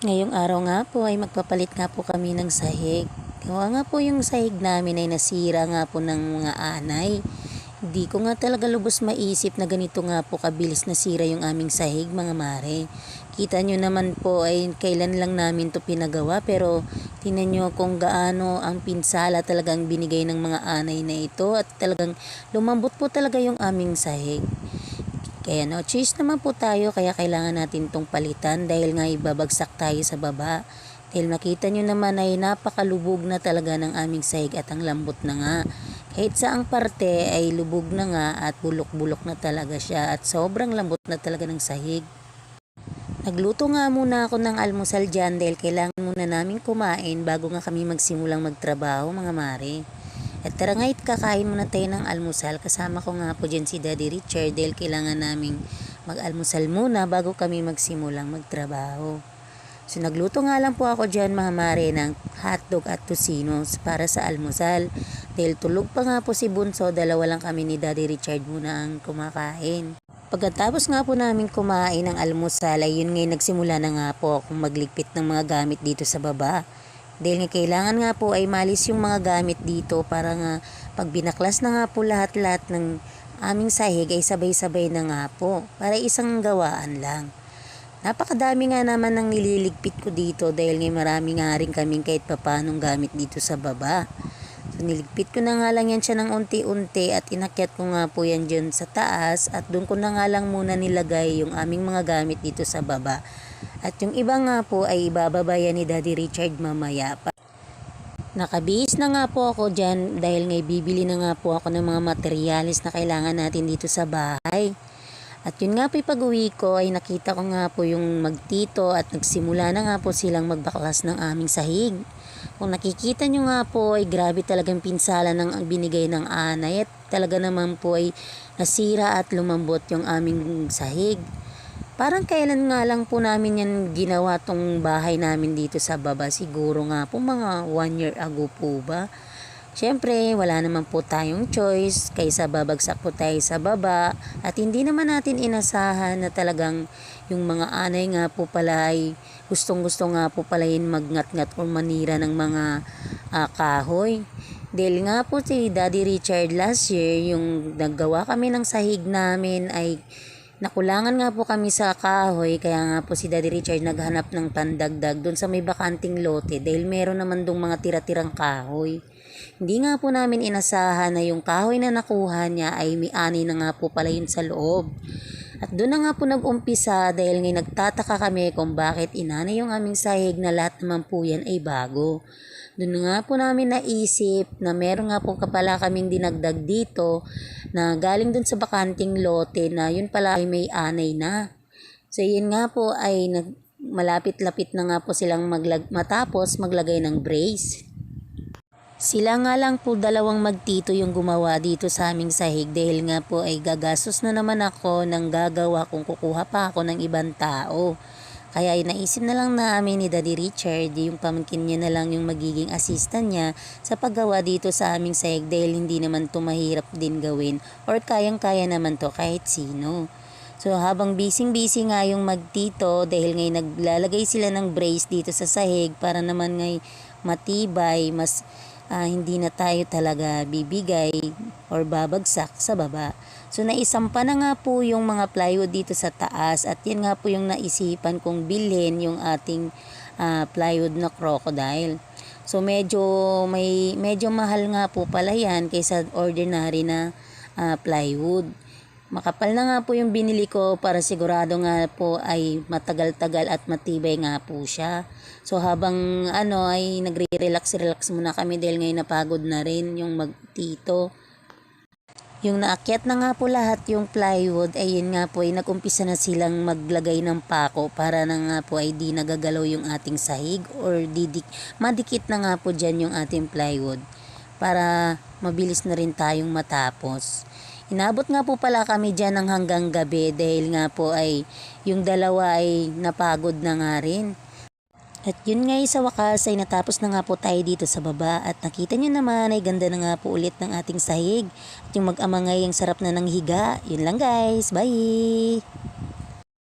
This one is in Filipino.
Ngayong araw nga po ay magpapalit nga po kami ng sahig. Gawa nga po yung sahig namin ay nasira nga po ng mga anay. Hindi ko nga talaga lubos maisip na ganito nga po kabilis nasira yung aming sahig mga mare. Kita nyo naman po ay kailan lang namin to pinagawa pero tinan nyo kung gaano ang pinsala talagang binigay ng mga anay na ito at talagang lumambot po talaga yung aming sahig. Kaya no, cheese naman po tayo kaya kailangan natin tong palitan dahil nga ibabagsak tayo sa baba. Dahil makita nyo naman ay napakalubog na talaga ng aming sahig at ang lambot na nga. Kahit saang parte ay lubog na nga at bulok-bulok na talaga siya at sobrang lambot na talaga ng sahig. Nagluto nga muna ako ng almusal dyan dahil kailangan muna namin kumain bago nga kami magsimulang magtrabaho mga mare. At tara nga't kakain muna tayo ng almusal. Kasama ko nga po dyan si Daddy Richard dahil kailangan naming mag-almusal muna bago kami magsimulang magtrabaho. So nagluto nga lang po ako dyan mga mare ng hotdog at tocinos para sa almusal. Dahil tulog pa nga po si Bunso, dalawa lang kami ni Daddy Richard muna ang kumakain. Pagkatapos nga po namin kumain ng almusal ay yun ngayon nagsimula na nga po akong magligpit ng mga gamit dito sa baba. Dahil nga kailangan nga po ay malis yung mga gamit dito para nga pag binaklas na nga po lahat-lahat ng aming sahig ay sabay-sabay na nga po para isang gawaan lang. Napakadami nga naman ng nililigpit ko dito dahil nga marami nga rin kaming kahit papanong gamit dito sa baba. So niligpit ko na nga lang yan siya ng unti-unti at inakyat ko nga po yan dyan sa taas at doon ko na nga lang muna nilagay yung aming mga gamit dito sa baba. At yung iba nga po ay ibababa yan ni Daddy Richard mamaya. Nakabihis na nga po ako dyan dahil ngay bibili na nga po ako ng mga materyales na kailangan natin dito sa bahay. At yun nga po pag uwi ko ay nakita ko nga po yung magtito at nagsimula na nga po silang magbaklas ng aming sahig. Kung nakikita nyo nga po ay grabe talagang pinsala ng binigay ng anay at talaga naman po ay nasira at lumambot yung aming sahig. Parang kailan nga lang po namin yan ginawa tong bahay namin dito sa baba. Siguro nga po mga one year ago po ba. Siyempre, wala naman po tayong choice kaysa babagsak po tayo sa baba. At hindi naman natin inasahan na talagang yung mga anay nga po pala ay gustong gusto nga po pala yun magngat-ngat o manira ng mga ah, kahoy. Dahil nga po si Daddy Richard last year, yung naggawa kami ng sahig namin ay Nakulangan nga po kami sa kahoy kaya nga po si Daddy Richard naghanap ng pandagdag doon sa may bakanting lote dahil meron naman dong mga tira-tirang kahoy. Hindi nga po namin inasahan na yung kahoy na nakuha niya ay may ani na nga po pala yun sa loob. At doon na nga po nag-umpisa dahil ngay nagtataka kami kung bakit inana yung aming sahig na lahat naman po yan ay bago. Doon nga po namin naisip na meron nga po kapala kaming dinagdag dito na galing dun sa bakanting lote na yun pala ay may anay na. So yun nga po ay nag, malapit-lapit na nga po silang maglag, matapos maglagay ng brace. Sila nga lang po dalawang magtito yung gumawa dito sa aming sahig dahil nga po ay gagastos na naman ako ng gagawa kung kukuha pa ako ng ibang tao. Kaya ay naisip na lang namin ni Daddy Richard, yung pamangkin niya na lang yung magiging assistant niya sa paggawa dito sa aming sahig dahil hindi naman to mahirap din gawin or kayang-kaya naman to kahit sino. So habang busy-busy nga yung magtito dahil ngay naglalagay sila ng brace dito sa sahig para naman ngay matibay, mas ah, hindi na tayo talaga bibigay or babagsak sa baba. So naisampa na nga po yung mga plywood dito sa taas at yan nga po yung naisipan kong bilhin yung ating ah, plywood na crocodile. So medyo may medyo mahal nga po pala yan kaysa ordinary na ah, plywood. Makapal na nga po yung binili ko para sigurado nga po ay matagal-tagal at matibay nga po siya. So habang ano ay nagre-relax-relax muna kami dahil ngayon napagod na rin yung magtito. Yung naakyat na nga po lahat yung plywood ay yun nga po ay nagumpisa na silang maglagay ng pako para na nga po ay di nagagalaw yung ating sahig or didik, madikit na nga po dyan yung ating plywood para mabilis na rin tayong matapos. Inabot nga po pala kami dyan ng hanggang gabi dahil nga po ay yung dalawa ay napagod na nga rin. At yun nga sa wakas ay natapos na nga po tayo dito sa baba at nakita nyo naman ay ganda na nga po ulit ng ating sahig. At yung mag-amangay ang sarap na ng higa. Yun lang guys. Bye!